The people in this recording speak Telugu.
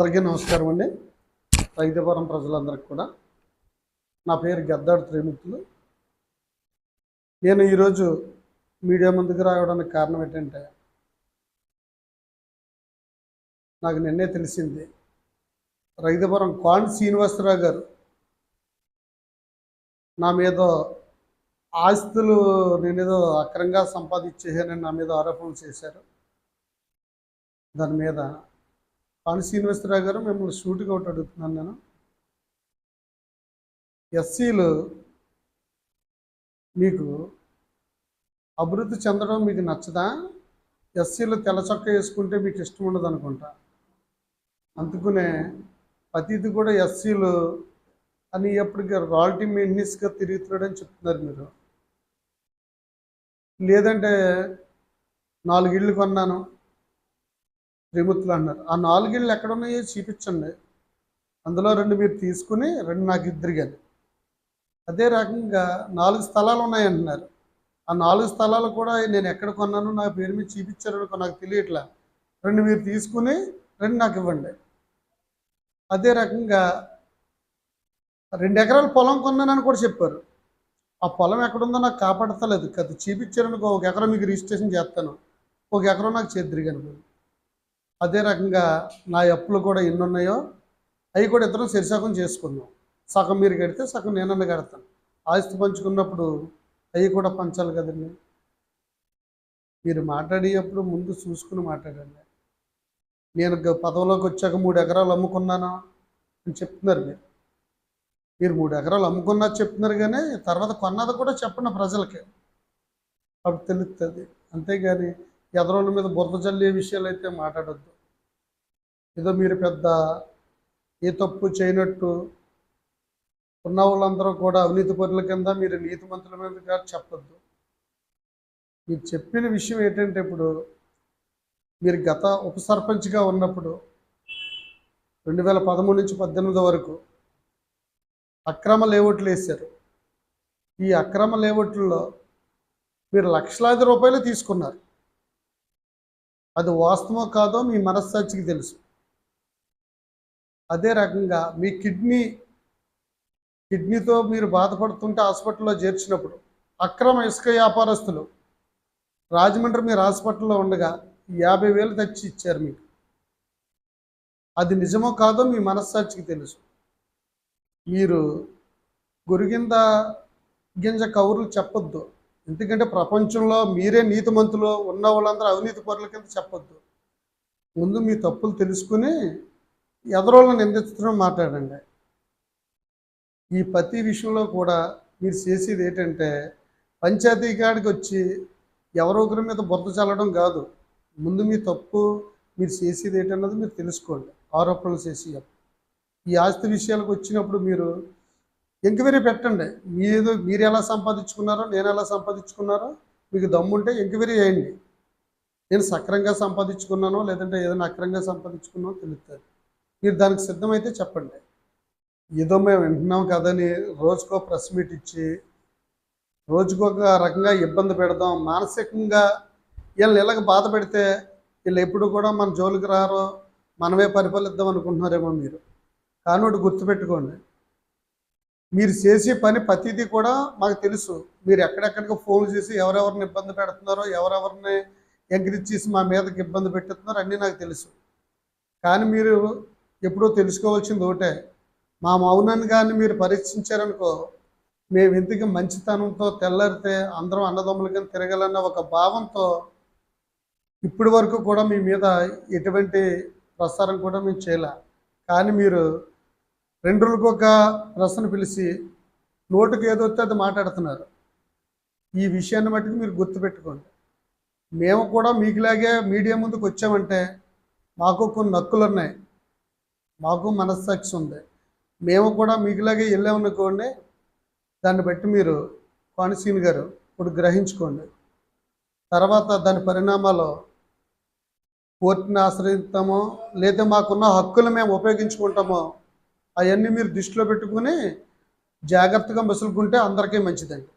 అందరికీ నమస్కారం అండి. రైతుపురం ప్రజలందరికీ కూడా. నా పేరు గద్దాడు త్రిమూర్తులు నేను ఈరోజు మీడియా ముందుకు రావడానికి కారణం ఏంటంటే నాకు నిన్నే తెలిసింది రైతుపురం కాన్ శ్రీనివాసరావు గారు నా మీద ఆస్తులు నేనేదో అక్రంగా సంపాదించేసానని నా మీద ఆరోపణలు చేశారు. దాని మీద పాని శ్రీనివాసరావు గారు మిమ్మల్ని షూట్గా ఒకటి అడుగుతున్నాను నేను. ఎస్సీలు మీకు అభివృద్ధి చెందడం మీకు నచ్చదా? ఎస్సీలు తెల్లచొక్క వేసుకుంటే మీకు ఇష్టం ఉండదు అనుకుంటా. అందుకునే ప్రతిది కూడా ఎస్సీలు అని ఎప్పటికీ రాయల్టీ మెయింటెనెన్స్గా తిరుగుతున్నాడని చెప్తున్నారు మీరు. లేదంటే నాలుగు ఇళ్ళు కొన్నాను. త్రిమూర్తులు అన్నారు. ఆ నాలుగిళ్ళు ఎక్కడ ఉన్నాయో చూపించండి. అందులో రెండు మీరు తీసుకుని రెండు నాకు ఇద్దరు కానీ అదే రకంగా నాలుగు స్థలాలు ఉన్నాయంటున్నారు. ఆ నాలుగు స్థలాలు కూడా నేను ఎక్కడ కొన్నాను నా పేరు మీద చూపించారనుకో నాకు తెలియట్లా. రెండు మీరు తీసుకుని రెండు నాకు ఇవ్వండి. అదే రకంగా రెండు ఎకరాల పొలం కొన్నానని కూడా చెప్పారు. ఆ పొలం ఎక్కడుందో నాకు కాపాడతలేదు. కదా చూపించారనుకో ఒక ఎకరం మీకు రిజిస్ట్రేషన్ చేస్తాను. ఒక ఎకరం నాకు చేద్దరు కనుక అదే రకంగా నా అప్పులు కూడా ఎన్ని ఉన్నాయో అవి కూడా ఇద్దరం సరిసగం చేసుకున్నాం. సగం మీరు కడితే సగం నేనన్న కడతాను. ఆస్తి పంచుకున్నప్పుడు అవి కూడా పంచాలి కదండి. మీరు మాట్లాడేటప్పుడు ముందు చూసుకుని మాట్లాడండి. నేను గ- పదవిలోకి వచ్చాక మూడు ఎకరాలు అమ్ముకున్నాను అని చెప్తున్నారు మీరు. మీరు మూడు ఎకరాలు అమ్ముకున్నా చెప్తున్నారు కానీ తర్వాత కొన్నది కూడా చెప్పండి ప్రజలకి. అప్పుడు తెలుస్తుంది అంతేగాని ఎదరోళ్ళ మీద బురద చల్లే విషయాలు అయితే మాట్లాడొద్దు. ఏదో మీరు పెద్ద ఏ తప్పు చేయనట్టు ఉన్న వాళ్ళందరూ కూడా అవినీతి పరుల కింద మీరు నీతి మంత్రుల మీద కాదు చెప్పొద్దు. మీరు చెప్పిన విషయం ఏంటంటే ఇప్పుడు మీరు గత ఉప సర్పంచ్గా ఉన్నప్పుడు రెండు వేల పదమూడు నుంచి పద్దెనిమిది వరకు అక్రమ లేఅవుట్లు వేశారు. ఈ అక్రమ లేఅవుట్లలో మీరు లక్షలాది రూపాయలు తీసుకున్నారు. అది వాస్తవం కాదో మీ మనస్సాక్షికి తెలుసు. అదే రకంగా మీ కిడ్నీ కిడ్నీతో మీరు బాధపడుతుంటే హాస్పిటల్లో చేర్చినప్పుడు అక్రమ ఇసుక వ్యాపారస్తులు రాజమండ్రి మీరు హాస్పిటల్లో ఉండగా యాభై వేలు తెచ్చి ఇచ్చారు మీకు. అది నిజమో కాదో మీ మనస్సాక్షికి తెలుసు. మీరు గురిగింద గింజ కౌరులు చెప్పొద్దు. ఎందుకంటే ప్రపంచంలో మీరే నీతిమంతులు ఉన్న వాళ్ళందరూ అవినీతి పరుల కింద చెప్పొద్దు. ముందు మీ తప్పులు తెలుసుకుని ఎదరోళ్ళని నిందించడం మాట్లాడండి. ఈ ప్రతి విషయంలో కూడా మీరు చేసేది ఏంటంటే పంచాయతీ కాడికి వచ్చి ఎవరో ఒకరి మీద బురద చల్లడం కాదు. ముందు మీ తప్పు మీరు చేసేది ఏంటన్నది మీరు తెలుసుకోండి. ఆరోపణలు చేసి ఈ ఆస్తి విషయాలకు వచ్చినప్పుడు మీరు ఎంక్వైరీ పెట్టండి. మీరు మీరు ఎలా సంపాదించుకున్నారో నేను ఎలా సంపాదించుకున్నారో మీకు దమ్ముంటే ఎంక్వైరీ చేయండి. నేను సక్రంగా సంపాదించుకున్నానో లేదంటే ఏదైనా అక్రంగా సంపాదించుకున్నానో తెలుస్తుంది. మీరు దానికి సిద్ధమైతే చెప్పండి. ఏదో మేము వింటున్నాం కదని రోజుకో ప్రెస్ మీట్ ఇచ్చి రోజుకొక రకంగా ఇబ్బంది పెడదాం. మానసికంగా వీళ్ళని ఇలాగ బాధ పెడితే వీళ్ళు ఎప్పుడు కూడా మన జోలికి రారో మనమే పరిపాలిద్దాం అనుకుంటున్నారేమో మీరు. కానీ ఒకటి గుర్తుపెట్టుకోండి. మీరు చేసే పని ప్రతిదీ కూడా మాకు తెలుసు. మీరు ఎక్కడెక్కడికి ఫోన్ చేసి ఎవరెవరిని ఇబ్బంది పెడుతున్నారో ఎవరెవరిని ఎంకరేజ్ చేసి మా మీదకి ఇబ్బంది పెట్టుతున్నారో అన్నీ నాకు తెలుసు. కానీ మీరు ఎప్పుడో తెలుసుకోవాల్సింది ఒకటే. మా మౌనాన్ని కానీ మీరు పరీక్షించారనుకో మేము ఇంతకీ మంచితనంతో తెల్లారితే అందరం అన్నదమ్ముల తిరగాలన్న ఒక భావంతో ఇప్పటి వరకు కూడా మీ మీద ఎటువంటి ప్రసారం కూడా మేము చేయలే. కానీ మీరు రెండు రోజులకు ఒక ప్రశ్న పిలిచి నోటుకు ఏదో వస్తే అది మాట్లాడుతున్నారు. ఈ విషయాన్ని మట్టుకు మీరు గుర్తుపెట్టుకోండి. మేము కూడా మీకులాగే మీడియా ముందుకు వచ్చామంటే మాకు కొన్ని హక్కులు ఉన్నాయి మాకు మనస్సాక్షి ఉంది. మేము కూడా మీకులాగే వెళ్ళామనుకోండి దాన్ని బట్టి మీరు కోనసీన్ గారు ఇప్పుడు గ్రహించుకోండి. తర్వాత దాని పరిణామాలు కోర్టుని ఆశ్రయిస్తామో లేదా మాకున్న హక్కులు మేము ఉపయోగించుకుంటామో అవన్నీ మీరు దృష్టిలో పెట్టుకుని జాగ్రత్తగా మసులుకుంటే అందరికీ మంచిదండి.